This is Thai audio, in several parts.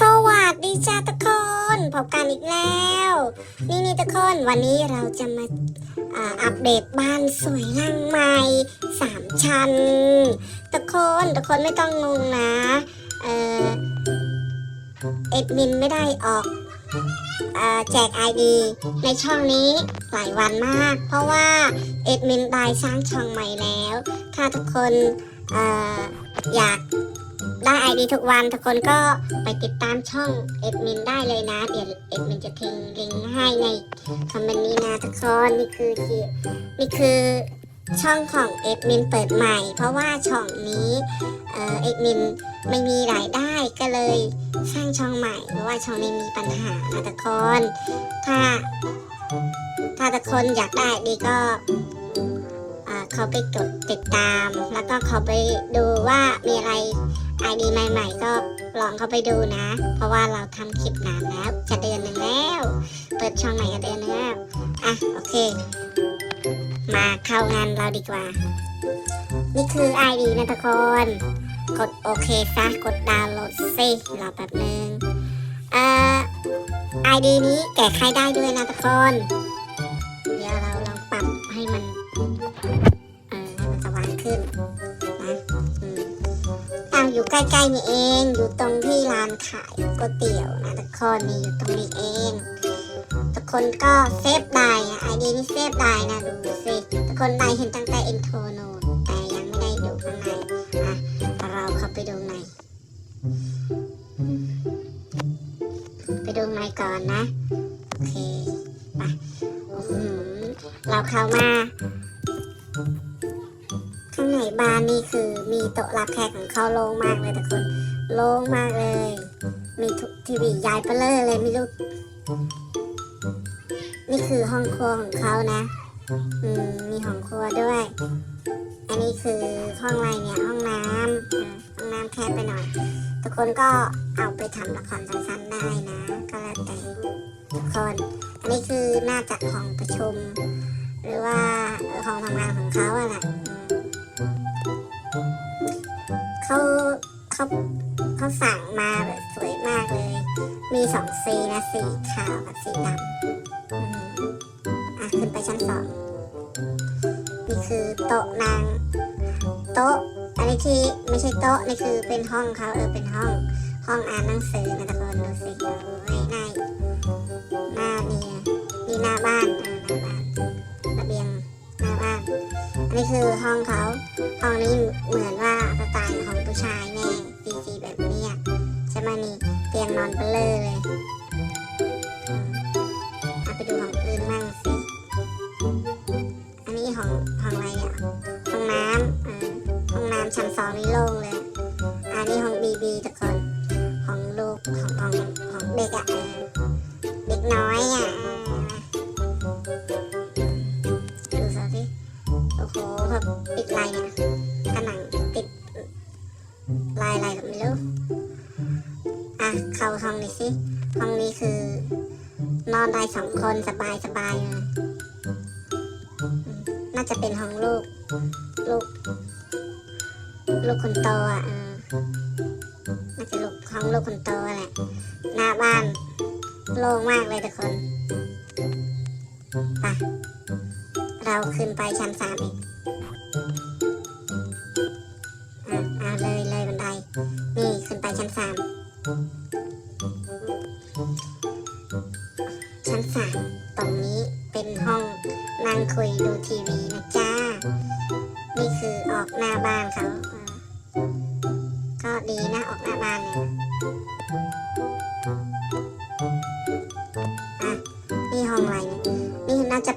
สวัสดีจ้าทุกคนพบกันอีกแล้ว นี่นี่ทุกคนวันนี้เราจะมาอัปเดตบ้านสวยหลังใหม่สามชั้นทุกคนทุกคนไม่ต้องงงนะเออเอ็ดมินไม่ได้ออกอแจก ID ในช่องนี้หลายวันมาก เพราะว่าเอ็ดมินได้สร้างช่องใหม่แล้ว ถ้าทุกคนอออยาก ได้ไอดีทุกวันทุกคนก็ไปติดตามช่องเอ็ดมินได้เลยนะ เดี๋ยวเอ็ดมินจะทิ้งลิงก์ให้ในคอมเมนต์นี้นะทุกคนนี่คือที่นี่คือช่องของเอ็ดมินเปิดใหม่ เพราะว่าช่องนี้เอ็ดมินไม่มีรายได้ก็เลยสร้างช่องใหม่ เพราะว่าช่องนี้มีปัญหานะทุกคนถ้า ถ้าทุกคนอยากได้ดีก็เขาไปกดติดตาม แล้วก็เขาไปดูว่ามีอะไร ไอดีใหม่ๆก็ลองเข้าไปดูนะ เพราะว่าเราทำคลิปนานแล้วจะเดือนหนึ่งแล้ว เปิดช่องใหม่ก็เดือนหนึงแล้วอะโอเค มาเข้างานเราดีกว่า นี่คือ ID นะทุกคน กดโอเคซะกดดาวน์โหลดซิรอแป๊บนึงเอ่อ ID นี้แก้ไขได้ด้วยนะทุกคน เดี๋ยวเราลองปรับให้มัน เออให้มันสว่างขึ้น อยู่ใกล้ๆนี่เอง อยู่ตรงที่ร้านขายก๋วยเตี๋ยวนะทุกคนนี่อยู่ตรงนี้เอง ทุกคนก็เซฟได้นะไอเดียนี่เซฟได้นะดูสิทุกคนได้เห็นตั้งแต่อินโทรโนแต่ยังไม่ได้ดูข้างในอะเราเข้าไปดูในไปดูในก่อนนะ โอเคไปเราเข้ามา บ้านนี่คือมีโต๊ะรับแขกของเขาโล่งมากเลยทุกคนโล่งมากเลย มีทีวีใหญ่เปะเลยเลยไม่รู้นี่คือห้องครัวของเขานะ อืมมีห้องครัวด้วย อันนี้คือห้องอะไรเนี่ยห้องน้ำห้องน้ำแคบไปหน่อย ทุกคนก็เอาไปทำละครสั้นๆได้นะ ก็แล้วแต่ทุกคน อันนี้คือน่าจะห้องประชุม หรือว่าเออห้องทำงานของเขาอะแหละ เขาเขาเขาสั่งมาแบบสวยมากเลย มีสองสีนะสีขาวกับสีดำอะขึ้นไปชั้นสองนี่คือโต๊ะนางโต๊ะอันนี้ที่ไม่ใช่โต๊ะนี่คือเป็นห้องเขาเออเป็นห้อง ห้องอ่านหนังสือนะทุกคนดูสิโอ้ยหน้าหน้านี่นี่หน้าบ้านเออหน้าบ้านระเบียงหน้าบ้านอันนี้คือห้องเขาห้องนี้เหมือนว่า ชายแน่สีสีแบบเนี้ยใช่ไหมนี่เตียงนอนเปลอเลย คนสบายสบายเลยน่าจะเป็นห้องลูก ลูก ลูกคนโตอะน่าจะลูกห้องลูกคนโตแหละ หน้าบ้านโล่งมากเลยทุกคนไปเราขึ้นไปชั้นสามอีก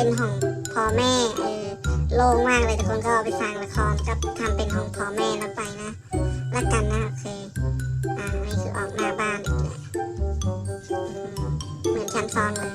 เป็นหองพ่อแม่เออโล่งมากเลยทุกคนก็เอาไปสร้างละครก็ทำเป็นหองพ่อแม่แล้วไปนะแล้วกันนะโอเคอ่านี่คือออกหน้าบ้านอีกแหละเหมือนชั้นซองเลย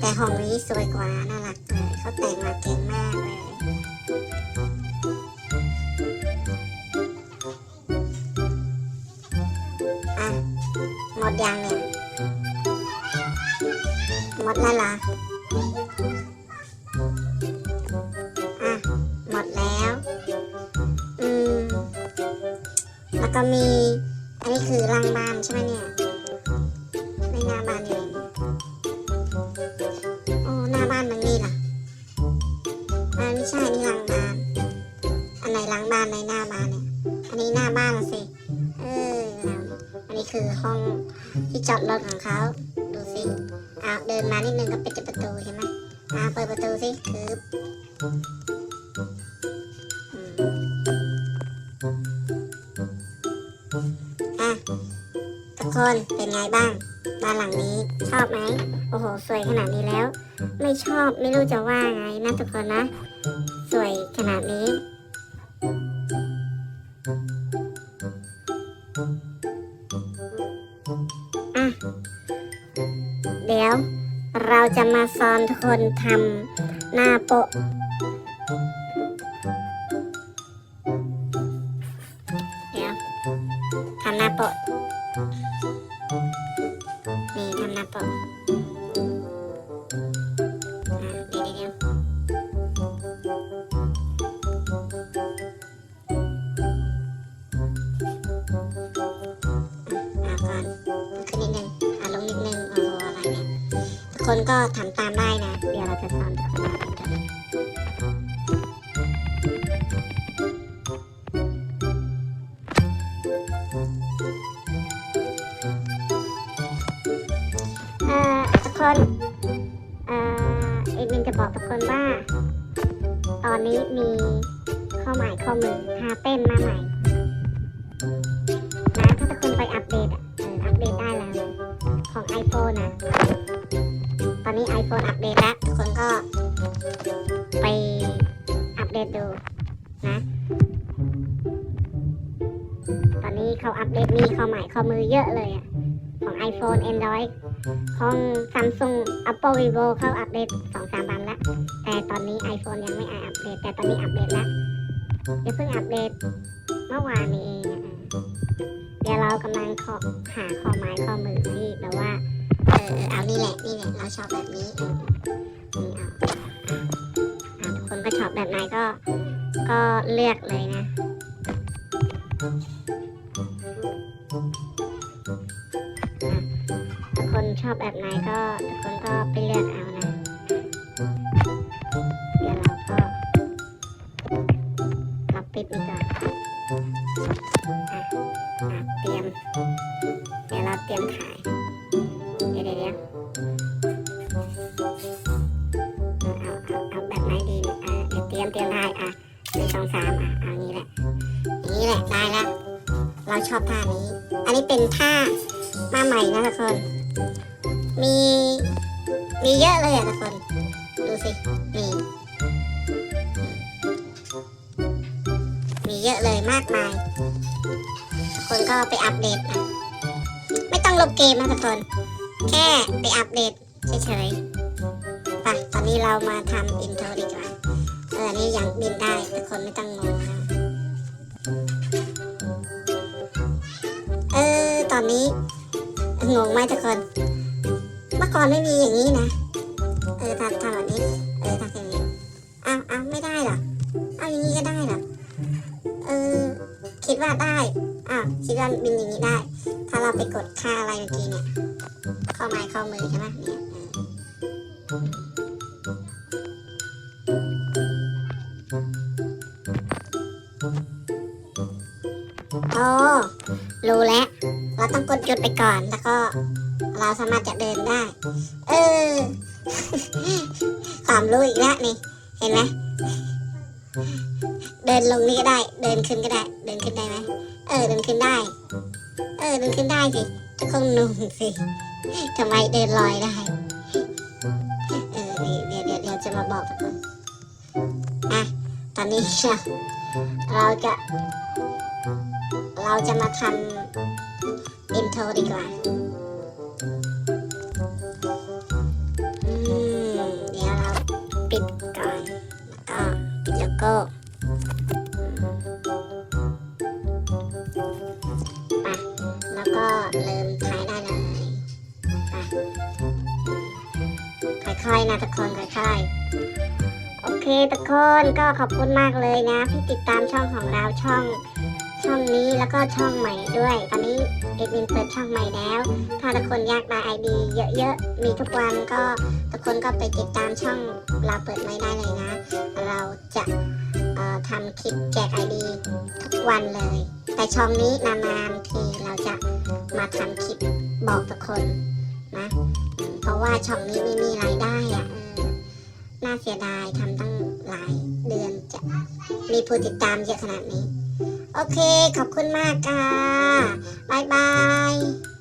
แต่หองนี้สวยกว่าน่ารักเลยเขาแต่งมาเก่งมากเลยอะหมดยังเนี่ยหมดแล้วเหรอ็มี อันนี้คือรังบ้านใช่ไหมเนี่ยในหน้าบ้านอยู่ไหนโอ้หน้าบ้านมันนี่ล่ะอ่าไม่ใช่นี่หลังบ้าน อันไหนหลังบ้านไหนหน้าบ้านเนี่ย อันนี้หน้าบ้านละสิ เออ อันนี้คือห้องที่จอดรถของเขา ดูสิอ่าเดินมานิดนึงก็เป็นประตูใช่ไหมอ่าเปิดประตูสิคือ คนเป็นไงบ้าง บ้านหลังนี้ชอบไหม โอ้โห สวยขนาดนี้แล้ว ไม่ชอบไม่รู้จะว่าไงนะทุกคนนะ สวยขนาดนี้ อะ เดี๋ยวเราจะมาสอนทุกคนทำหน้าโปะ คนก็ทำตามได้นะ เดี๋ยวเราจะสอนทุกคนทำเอ่อทุกคนเอ่อเอ็ดมินจะบอกทุกคนว่า ตอนนี้มีข้อหมายข้อมือทาเต้นมาใหม่นะถ้าทุกคนไปอัปเดตอะอัปเดตได้แล้ว ของ iPhone นะ นี้ iPhone อัปเดตแล้วทุกคนก็ไปอัปเดตดูนะ ตอนนี้เขาอัปเดตมีข้อหมายข้อมือเยอะเลยอะของ iPhone Android ของ Samsung Apple Vivo เขาอัปเดตสองสามวันแล้ว แต่ตอนนี้ iPhone ยังไม่อัปเดต แต่ตอนนี้อัปเดตแล้วเดี๋ยวเพิ่งอัปเดตเมื่อวานนี้เองเดี๋ยวเรากำลังขอหาข้อหมายข้อมือที่แบบว่า เออเอานี่แหละนี่แหละเราชอบแบบนี้เออเอาทุกคนก็ชอบแบบไหนก็ก็เลือกเลยนะทุกคนชอบแบบไหนก็ทุกคนก็ไปเลือกเอานะ สองสามอะเอางี้แหละนี้แหละได้แล้วเราชอบท่านี้ อันนี้เป็นท่ามาใหม่นะทุกคน มีมีเยอะเลยอะทุกคน ดูสิมีมีเยอะเลยมากมาย คนก็ไปอัปเดตนะไม่ต้องลบเกมนะทุกคน แค่ไปอัปเดตเฉยๆไปตอนนี้เรามาทำอินโทรดีกว่า อันนี้ยังบินได้ทุกคนไม่ต้องงงนะเออตอนนี้งงไหมทุกคน เมื่อก่อนไม่มีอย่างนี้นะเออทำทำแบบนี้เออทำอย่างนี้อ้าวอ้าวไม่ได้หรออ้าวอย่างนี้ก็ได้หรอเออคิดว่าได้อ้าวคิดว่าบินอย่างนี้ได้ ถ้าเราไปกดค่าอะไรเมื่อกี้เนี่ยข้อไม้ข้อมือใช่ไหมเนี่ย ออโอ้รู้แล้ว เราต้องกดหยุดไปก่อน แล้วก็ เราสามารถจะเดินได้ เออ ความรู้อีกแล้วนี่ เห็นไหม เดินลงนี่ก็ได้ เดินขึ้นก็ได้ เดินขึ้นได้ไหม เออ เดินขึ้นได้ เออ เดินขึ้นได้สิทุกคนนุ่งสิทำไมเดินลอยได้ เออ เดี๋ยวเดี๋ยวเดี๋ยวจะมาบอกกคนอะ ตอนนี้เราจะ เราจะมาทำอินโทรดีกว่าเดี๋ยวเราปิดก่อนแล้วก็ปิดโลโก้ไปแล้วก็เริ่มถ่ายได้เลยไปค่อยๆนะทุกคนค่อยๆโอเคทุกคนก็ขอบคุณมากเลยนะที่ติดตามช่องของเราช่อง ช่องนี้แล้วก็ช่องใหม่ด้วย ตอนนี้เอ็ดมินเปิดช่องใหม่แล้ว ถ้าทุกคนอยากได้ไอดีเยอะๆ มีทุกวันก็ทุกคนก็ไปติดตามช่องเราเปิดไม่ได้เลยนะ เราจะทำคลิปแจกไอดีทุกวันเลย แต่ช่องนี้นานๆทีเราจะมาทำคลิปบอกทุกคนนะ เพราะว่าช่องนี้ไม่มีรายได้อะน่าเสียดายทำตั้งหลายเดือนจะมีผู้ติดตามเยอะขนาดนี้ โอเค ขอบคุณมากค่ะบายบาย